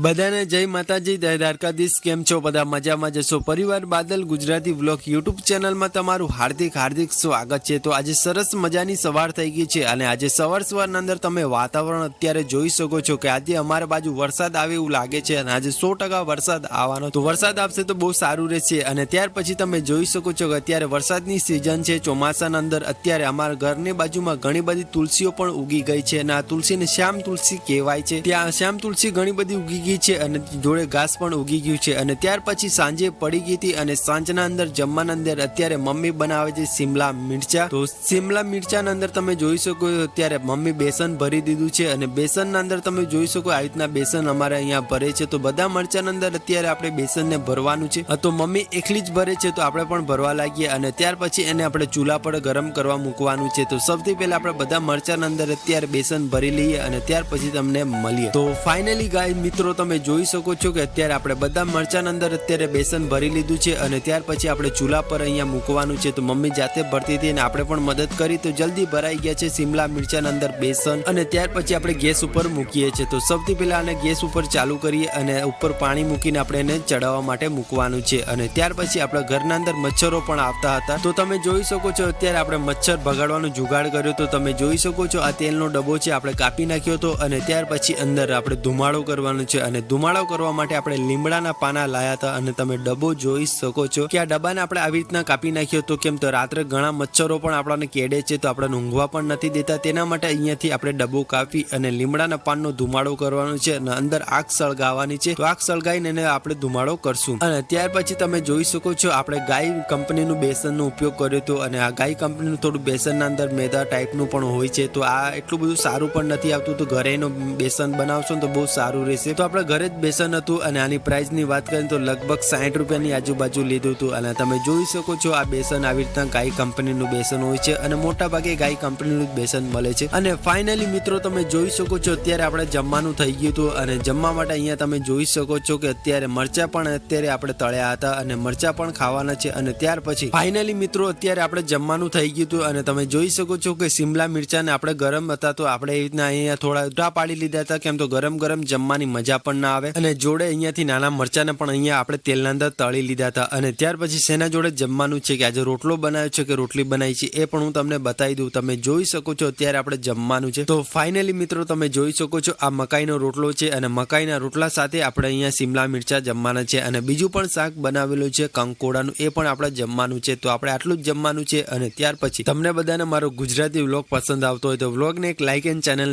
બધાને જય માતાજી દ્વારકાધીશ, કેમ છો બધા? મજામાં જશો? પરિવાર બાદલ ગુજરાતી વ્લોગ યુટ્યુબ ચેનલમાં તમારું હાર્દિક હાર્દિક સ્વાગત છે. તો આજે સરસ મજાની સવાર થઈ ગઈ છે અને આજે સવાર સવારના અંદર તમે વાતાવરણ અત્યારે જોઈ શકો છો કે આજે અમારા બાજુ વરસાદ આવે એવું લાગે છે અને આજે સો ટકા વરસાદ આવવાનો. તો વરસાદ આવશે તો બહુ સારું રહેશે અને ત્યાર પછી તમે જોઈ શકો છો કે અત્યારે વરસાદની સિઝન છે. ચોમાસાના અંદર અત્યારે અમારા ઘરની બાજુમાં ઘણી બધી તુલસીઓ પણ ઉગી ગઈ છે અને આ તુલસીને શ્યામ તુલસી કહેવાય છે. ત્યાં શ્યામ તુલસી ઘણી બધી ઉગી ગઈ છે અને જોડે ઘાસ પણ ઉગી ગયું છે. અને ત્યાર પછી સાંજે પડી ગઈ હતી અને સાંજના અંદર જમવાના અંદર અત્યારે મમ્મી બનાવે છે સિમલા મિરચા. તો સિમલા મિરચાના અંદર તમે જોઈ શકો અત્યારે મમ્મી બેસન ભરી દીધું છે અને બેસનના અંદર તમે જોઈ શકો આવી રીતના બેસન અમારે અહીંયા ભરે છે. તો બધા મરચાના અંદર અત્યારે આપણે બેસનને ભરવાનું છે. તો મમ્મી એકલી જ ભરે છે, તો આપણે પણ ભરવા લાગીએ. અને ત્યાર પછી એને આપણે ચૂલા પર ગરમ કરવા મૂકવાનું છે. તો સૌથી પહેલા આપણે બધા મરચાના અંદર અત્યારે બેસન ભરી લઈએ અને ત્યાર પછી તમને મળીએ. તો ફાઇનલી ગાય મિત્રો તમે જોઈ શકો છો કે અત્યારે આપણે બધા મરચાના અંદર અત્યારે બેસન ભરી લીધું છે અને ત્યાર પછી આપણે ચૂલા પર અહીંયા મૂકવાનું છે. તો મમ્મી જાતે ભરતી હતી અને આપણે પણ મદદ કરી. તો જલ્દી ભરાઈ ગયા છે સિમલા મિરચાના અંદર બેસન અને ત્યાર પછી આપણે ગેસ ઉપર મૂકીએ છીએ. તો સૌથી પહેલા આને ગેસ ઉપર ચાલુ કરીએ અને ઉપર પાણી મૂકીને આપણે એને ચડાવવા માટે મૂકવાનું છે. અને ત્યાર પછી આપણા ઘરના અંદર મચ્છરો પણ આવતા હતા. તો તમે જોઈ શકો છો અત્યારે આપણે મચ્છર ભગાડવાનો જુગાડ કર્યો. તો તમે જોઈ શકો છો આ તેલનો ડબ્બો છે, આપણે કાપી નાખ્યો હતો અને ત્યાર પછી અંદર આપણે ધુમાડો કરવાનો છે. અને ધુમાડો કરવા માટે આપણે લીમડાના પાના લાયા હતા અને તમે ડબ્બો જોઈ શકો છો કે આ ડબ્બાને આપણે આવી રીતના કાપી નાખ્યો હતો કેમ તો રાત્રે ઘણા મચ્છરો પણ આપણને કેડે છે તો આપણે ઊંઘવા પણ નથી દેતા. તેના માટે અહીંયાથી આપણે ડબ્બો કાપી અને લીમડાના પાનનો ધુમાડો કરવાનો છે અને અંદર આગ સળગાવવાની છે. તો આગ સળગાવીને એને આપણે ધુમાડો કરશું. અને ત્યાર પછી તમે જોઈ શકો છો આપણે ગાય કંપનીનું બેસનનો ઉપયોગ કર્યો હતો અને આ ગાય કંપનીનું થોડું બેસનના અંદર મેદા ટાઈપનું પણ હોય છે. તો આ એટલું બધું સારું પણ નથી આવતું. તો ઘરેનું બેસન બનાવશો તો બહુ સારું રહેશે. તો આપણે ઘરે જ બેસન હતું અને આની પ્રાઇસની વાત કરીએ તો લગભગ સાઠ રૂપિયાની આજુબાજુ લીધું હતું. અને તમે જોઈ શકો છો આ બેસન આવી રીતના ગાય કંપનીનું બેસન હોય છે અને મોટા ભાગે ગાય કંપનીનું જ બેસન મળે છે. અને ફાઇનલી મિત્રો તમે જોઈ શકો છો અત્યારે આપણે જમવાનું થઈ ગયું હતું અને જમવા માટે અહીંયા તમે જોઈ શકો છો કે અત્યારે મરચા પણ અત્યારે આપણે તળ્યા હતા અને મરચા પણ ખાવાના છે અને ત્યાર પછી ફાઇનલી મિત્રો અત્યારે આપણે જમવાનું થઈ ગયું હતું અને તમે જોઈ શકો છો કે સિમલા મિરચાને આપણે ગરમ હતા તો આપણે એવી રીતના અહીંયા થોડા ઉઢા પાડી લીધા હતા કેમ તો ગરમ ગરમ જમવાની મજા પણ ના આવે. અને જોડે અહીંયાથી નાના મરચાને પણ અહીંયા આપણે તેલના અંદર તળી લીધા હતા. અને ત્યાર પછી શેના જોડે જમવાનું છે કે આજે રોટલો બનાવ્યો છે કે રોટલી બનાવી છે એ પણ હું તમને બતાવી દઉં. તમે જોઈ શકો છો અત્યારે આપણે જમવાનું છે. તો ફાઇનલી મિત્રો તમે જોઈ શકો છો આ મકાઈનો રોટલો છે અને મકાઈના રોટલા સાથે આપણે અહીંયા સિમલા મિરચા જમવાના છે. અને બીજું પણ શાક બનાવેલું છે, કંકોડાનું, એ પણ આપણે જમવાનું છે. તો આપણે આટલું જ જમવાનું છે અને ત્યાર પછી તમને બધાને મારો ગુજરાતી વ્લોગ પસંદ આવતો હોય તો વ્લોગને એક લાઇક એન્ડ ચેનલ